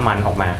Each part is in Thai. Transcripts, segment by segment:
น้ำมันออกมา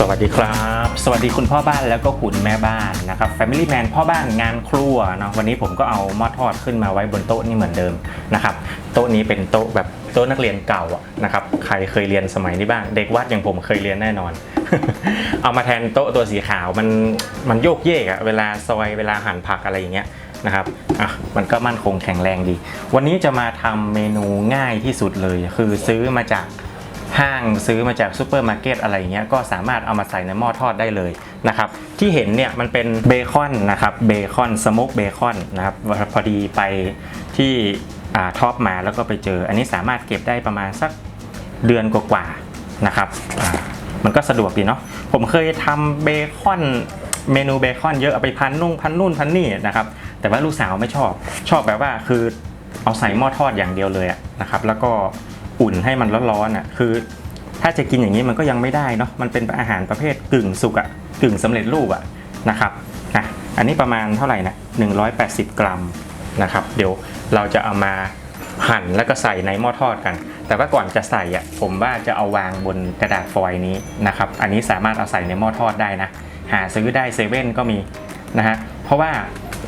สวัสดีครับ สวัสดีคุณพ่อบ้านแล้วก็คุณแม่บ้านนะครับ Family Man พ่อบ้านงานครัวเนาะวันนี้ผมก็เอาหม้อทอดขึ้นมาไว้บนโต๊ะนี่เหมือนเดิมนะครับโต๊ะนี้เป็นโต๊ะแบบโต๊ะนักเรียนเก่าอะนะครับใครเคยเรียนสมัยนี้บ้าง เด็กวัดอย่างผมเคยเรียนแน่นอน เอามาแทนโต๊ะตัวสีขาวมันมันโยกเยกอะเวลาซอยเวลาหั่นผักอะไรอย่างเงี้ยนะครับอะมันก็มั่นคงแข็งแรงดี วันนี้จะมาทำเมนูง่ายที่สุดเลย คือซื้อมาจาก ห้างซื้อมาจากซูเปอร์มาร์เก็ตอะไรเงี้ยก็สามารถเอามาใส่ในหม้อทอดได้เลยนะครับที่เห็นเนี่ยมันเป็นเบคอนนะครับเบคอนสโมกเบคอนนะครับพอดีไปที่ท็อปมาแล้วก็ไปเจอ อันนี้สามารถเก็บได้ประมาณสักเดือนกว่าๆนะครับมันก็สะดวกดีเนาะผมเคยทำเบคอนเมนูเบคอนเยอะเอาไปพันนุ่งพันนู่นพันนี่นะครับแต่ว่าลูกสาวไม่ชอบชอบแบบว่าคือเอาใส่หม้อทอดอย่างเดียวเลยนะครับแล้วก็ อุ่นให้มันร้อนๆอะคือ ถ้าจะกินอย่างนี้มันก็ยังไม่ได้เนาะมันเป็นอาหารประเภทกึ่งสุกอะกึ่งสำเร็จรูปอะนะครับนะอันนี้ประมาณเท่าไหร่นะ180 กรัมนะครับเดี๋ยวเราจะเอามาหั่นแล้วก็ใส่ในหม้อทอดกัน แต่ว่าก่อนจะใส่อะผมว่าจะเอาวางบนกระดาษฟอยล์นี้นะครับอันนี้สามารถเอาใส่ในหม้อทอดได้นะหาซื้อได้เซเว่นก็มีนะฮะเพราะว่า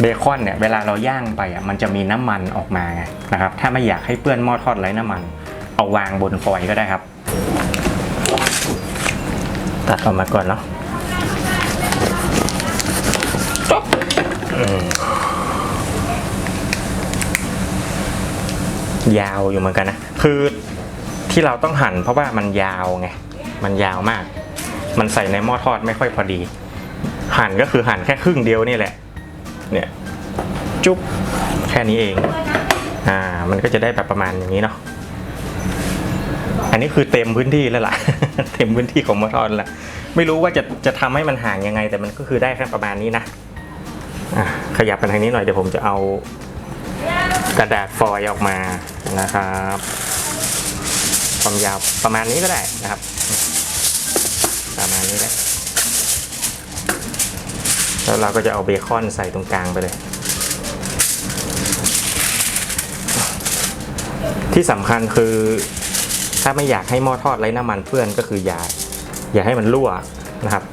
เบคอนเนี่ยเวลาเราย่างไปอะมันจะมีน้ำมันออกมาไงนะครับถ้าไม่อยากให้เปื้อนหม้อทอดไร้น้ำมัน เอาวางบนฟอยล์ก็ได้ครับ ตัดออกมาก่อนเนาะจ๊อบอืมยาวอยู่เหมือนกันนะ คือที่เราต้องหั่นเพราะว่ามันยาวไง มันยาวมาก มันใส่ในหม้อทอดไม่ค่อยพอดี หั่นก็คือหั่นแค่ครึ่งเดียวนี่แหละ เนี่ย จุ๊บ แค่นี้เอง อ่า มันก็จะได้แบบประมาณอย่างนี้เนาะ อันนี้คือเต็มพื้นที่แล้วล่ะ เต็มพื้นที่ของมอทอนแล้วไม่รู้ว่าจะจะทำให้มันห่างยังไง แต่มันก็คือได้แค่ประมาณนี้นะอะขยับไปทางนี้หน่อยเดี๋ยวผมจะเอากระดาษฟอยล์ออกมานะครับ ความยาวประมาณนี้ก็ได้นะครับ ประมาณนี้แหละแล้วเราก็จะเอาเบคอนใส่ตรงกลางไปเลย ที่สำคัญคือ ถ้าไม่อยากให้หม้อทอดไร้น้ำมันเปื้อนก็คืออย่าอย่าให้มันรั่วนะครับ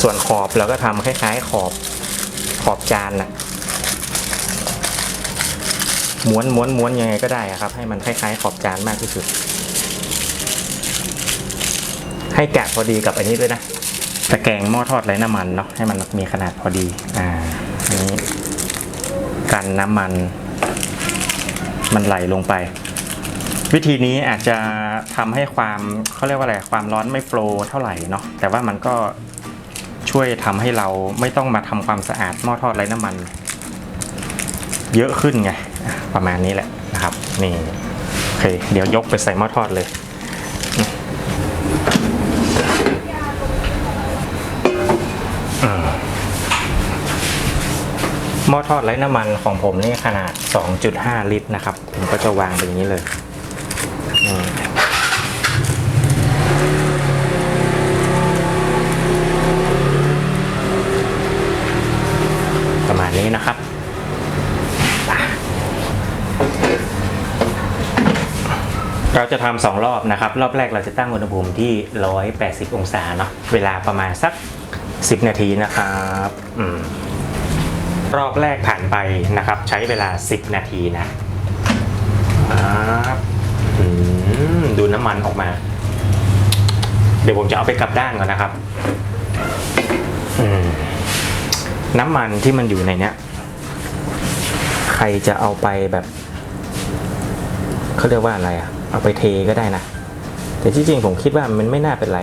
ส่วนขอบเราก็ทำคล้าย ๆ ขอบขอบจานนะม้วนม้วนม้วนยังไงก็ได้ครับ ให้มันคล้ายๆ ขอบจานมากที่สุด ให้แกะพอดีกับอันนี้ด้วยนะตะแกรงหม้อทอดไร้น้ำมันเนาะให้มันมีขนาดพอดีอ่าอันนี้กันน้ำมัน มันไหลลงไป วิธีนี้อาจจะทำให้ความเขาเรียกว่าอะไรความร้อนไม่โฟล์เท่าไหร่เนาะแต่ว่ามันก็ช่วยทำให้เราไม่ต้องมาทำความสะอาดหม้อทอดไร้น้ำมัน เยอะขึ้นไงประมาณนี้แหละนะครับ นี่โอเค เดี๋ยวยกไปใส่หม้อทอดเลยหม้อทอดไร้น้ำมันของผมนี่ขนาด 2.5 ลิตรนะครับ ผมก็จะวางเป็นอย่างนี้เลย ประมาณนี้นะครับ เราจะทำสองรอบนะครับ รอบแรกเราจะตั้งอุณหภูมิที่ 180 องศาเนาะเวลาประมาณสัก 10 นาทีนะครับอรอบแรกผ่านไปนะครับ ใช้เวลา 10 นาทีนะครับ มดูน้ำมันออกมา เดี๋ยวผมจะเอาไปกลับด้านก่อนนะครับน้ำมันที่มันอยู่ในเนี้ย ใครจะเอาไปแบบเขาเรียกว่าอะไรอะเอาไปเทก็ได้นะแต่ที่จริงผมคิดว่ามันไม่น่าเป็นไร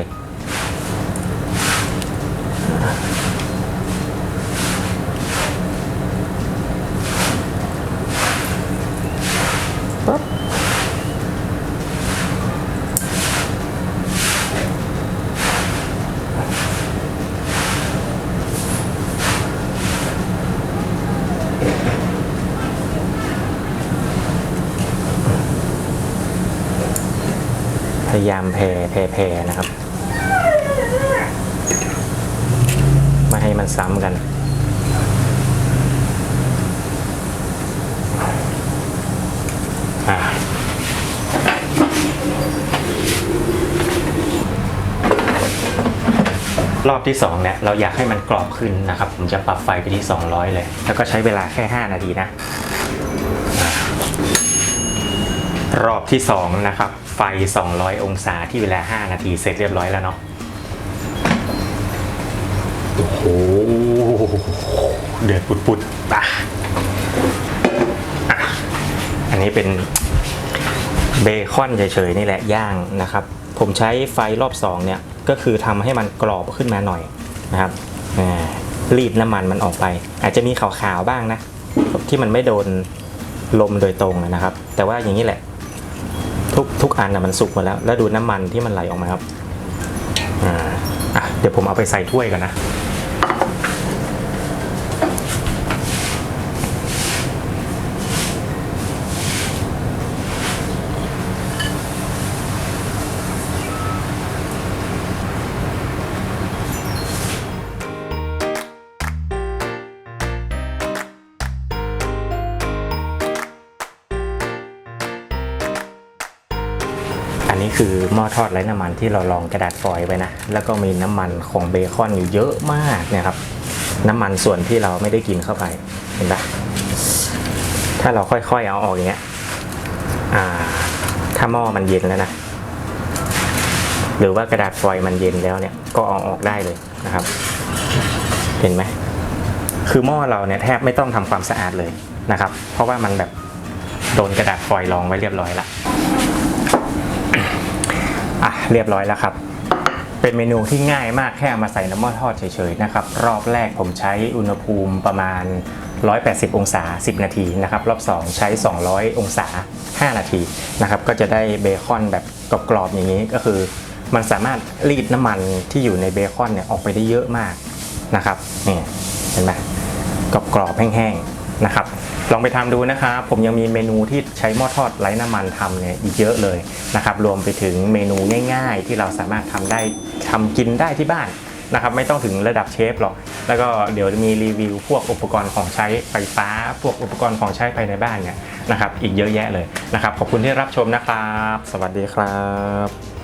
ยายามแผ่แผ่แผ่นะครับไม่ให้มันซ้ำกันรอบที่2เนี่ยเราอยากให้มันกรอบขึ้นนะครับ ผมจะปรับไฟไปที่ 200 เลย แล้วก็ใช้เวลาแค่ 5 นาทีนะ รอบที่ 2 นะครับ ไฟ 200 องศาที่เวลา 5 นาทีเสร็จเรียบร้อยแล้วเนาะโอ้โหเดือดปุดๆอะอะอันนี้เป็นเบคอนเฉยๆนี่แหละย่างนะครับ ผมใช้ไฟรอบ2เนี่ยก็คือทำให้มันกรอบขึ้นมาหน่อยนะครับอ่ารีดน้ำมันมันออกไป อาจจะมีขาวๆบ้างนะ ที่มันไม่โดนลมโดยตรงนะครับ แต่ว่าอย่างนี้แหละ ทุกทุกอันนะมันสุกหมดแล้ว แล้วดูน้ำมันที่มันไหลออกมาครับอ่าอะเดี๋ยวผมเอาไปใส่ถ้วยก่อนนะ นนี้คือหม้อทอดไร้น้ำมันที่เราลองกระดาษฟอยล์ไว้นะ แล้วก็มีน้ำมันของเบคอนอยู่เยอะมากนี่ยครับ น้ำมันส่วนที่เราไม่ได้กินเข้าไป เห็นปะถ้าเราค่อยๆเอาออกอย่างเงี้ยถ้าหม้อมันเย็นแล้วนะ หรือว่ากระดาษฟอยล์มันเย็นแล้วเนี่ย ก็เอาออกได้เลยนะครับ เห็นไหม คือหม้อเราเนี่ยแทบไม่ต้องทำความสะอาดเลยนะครับ เพราะว่ามันแบบโดนกระดาษฟอยล์รองไว้เรียบร้อยละ อะเรียบร้อยแล้วครับ เป็นเมนูที่ง่ายมากแค่มาใส่น้ำมันทอดเฉยๆนะครับ รอบแรกผมใช้อุณหภูมิประมาณ 180 องศา 10 นาทีนะครับ รอบ 2 ใช้ 200 องศา 5 นาทีนะครับ ก็จะได้เบคอนแบบกรอบๆอย่างนี้ก็คือ มันสามารถรีดน้ำมันที่อยู่ในเบคอนเนี่ยออกไปได้เยอะมากนะครับนี่เห็นไหมกรอบๆแห้งๆ นะครับลองไปทำดูนะครับผมยังมีเมนูที่ใช้หม้อทอดไร้น้ำมันทำเนี่ยอีกเยอะเลยนะครับรวมไปถึงเมนูง่าย ๆ ที่เราสามารถทำได้ทำกินได้ที่บ้านนะครับไม่ต้องถึงระดับเชฟหรอก แล้วก็เดี๋ยวมีรีวิวพวกอุปกรณ์ของใช้ไฟฟ้า พวกอุปกรณ์ของใช้ภายในบ้านเนี่ยนะครับอีกเยอะแยะเลยนะครับขอบคุณที่รับชมนะครับ สวัสดีครับ